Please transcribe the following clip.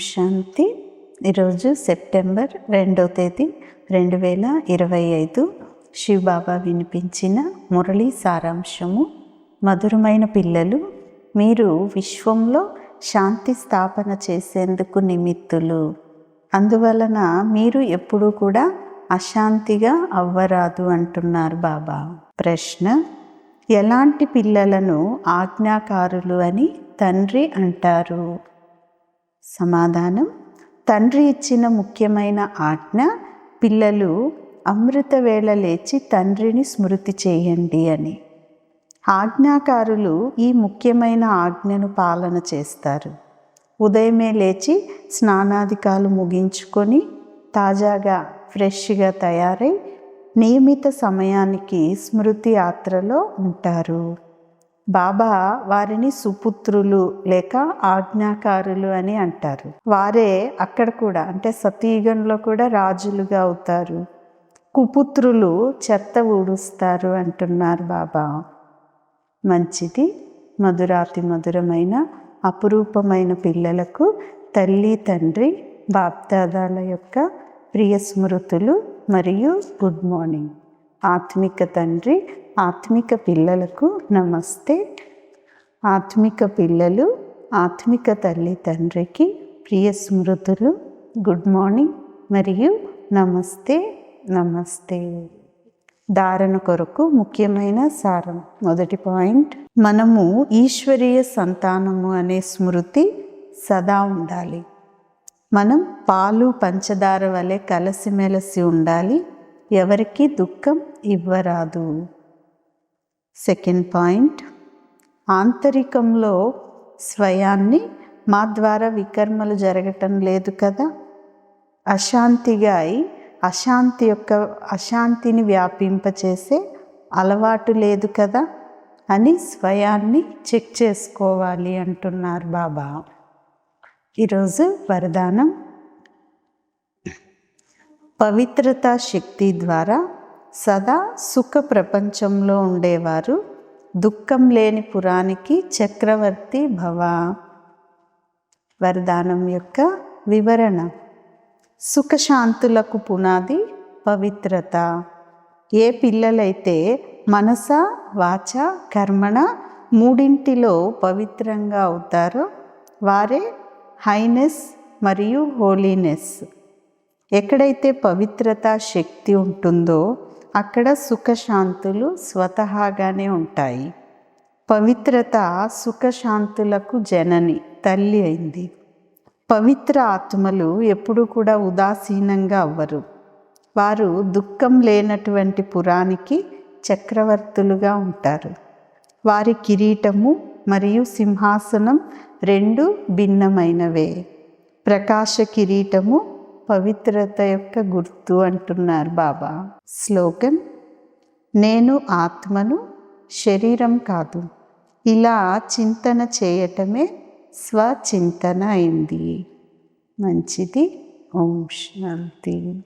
శాంతి. ఈరోజు సెప్టెంబర్ రెండో తేదీ రెండు వేల ఇరవై ఐదు. శివబాబా వినిపించిన మురళీ సారాంశము. మధురమైన పిల్లలు మీరు విశ్వంలో శాంతి స్థాపన చేసేందుకు నిమిత్తులు. అందువలన మీరు ఎప్పుడూ కూడా అశాంతిగా అవ్వరాదు అంటున్నారు బాబా. ప్రశ్న ఎలాంటి పిల్లలను ఆజ్ఞాకారులు అని తండ్రి అంటారు? సమాధానం. తండ్రి ఇచ్చిన ముఖ్యమైన ఆజ్ఞ పిల్లలు అమృత వేళ లేచి తండ్రిని స్మృతి చేయండి అని. ఆజ్ఞాకారులు ఈ ముఖ్యమైన ఆజ్ఞను పాలన చేస్తారు. ఉదయమే లేచి స్నానాధికాలు ముగించుకొని తాజాగా ఫ్రెష్గా తయారై నియమిత సమయానికి స్మృతి యాత్రలో ఉంటారు. బాబా వారిని సుపుత్రులు లేక ఆజ్ఞాకారులు అని అంటారు. వారే అక్కడ కూడా అంటే సతీయుగంలో కూడా రాజులుగా అవుతారు. కుపుత్రులు చెత్త ఊడుస్తారు అంటున్నారు బాబా. మంచిది మధురాతి మధురమైన అపురూపమైన పిల్లలకు తల్లి తండ్రి బాప్దాదాల యొక్క ప్రియ స్మృతులు మరియు గుడ్ మార్నింగ్. ఆత్మిక తండ్రి ఆత్మిక పిల్లలకు నమస్తే. ఆత్మిక పిల్లలు ఆత్మిక తల్లి తండ్రికి ప్రియ స్మృతులు గుడ్ మార్నింగ్ మరియు నమస్తే నమస్తే. ధారణ కొరకు ముఖ్యమైన సారం. మొదటి పాయింట్ మనము ఈశ్వరీయ సంతానము అనే స్మృతి సదా ఉండాలి. మనం పాలు పంచదార వలె కలసిమెలసి ఉండాలి. ఎవరికి దుఃఖం ఇవ్వరాదు. Second point. ఆంతరికంలో స్వయాన్ని మా ద్వారా వికర్మలు జరగటం లేదు కదా. అశాంతిగా అయి అశాంతి యొక్క అశాంతిని వ్యాపింపచేసే అలవాటు లేదు కదా అని స్వయాన్ని చెక్ చేసుకోవాలి అంటున్నారు బాబా. ఈరోజు వరదానం. పవిత్రతా శక్తి ద్వారా సదా సుఖ ప్రపంచంలో ఉండేవారు. దుఃఖం లేని పురానికి చక్రవర్తి భవ. వరదానం యొక్క వివరణ. సుఖశాంతులకు పునాది పవిత్రత. ఏ పిల్లలైతే మనస వాచ కర్మణ మూడింటిలో పవిత్రంగా అవుతారో వారే హైనెస్ మరియు హోలీనెస్. ఎక్కడైతే పవిత్రత శక్తి ఉంటుందో అక్కడ సుఖశాంతులు స్వతహాగానే ఉంటాయి. పవిత్రత సుఖశాంతులకు జనని తల్లి అయింది. పవిత్ర ఆత్మలు ఎప్పుడూ కూడా ఉదాసీనంగా అవ్వరు. వారు దుఃఖం లేనటువంటి పురానికి చక్రవర్తులుగా ఉంటారు. వారి కిరీటము మరియు సింహాసనం రెండు భిన్నమైనవే. ప్రకాశ కిరీటము పవిత్రత యొక్క గుర్తు అంటున్నారు బాబా. శ్లోకం నేను ఆత్మను శరీరం కాదు. ఇలా చింతన చేయటమే స్వచింతన అయింది. మంచిది. ఓం శాంతి.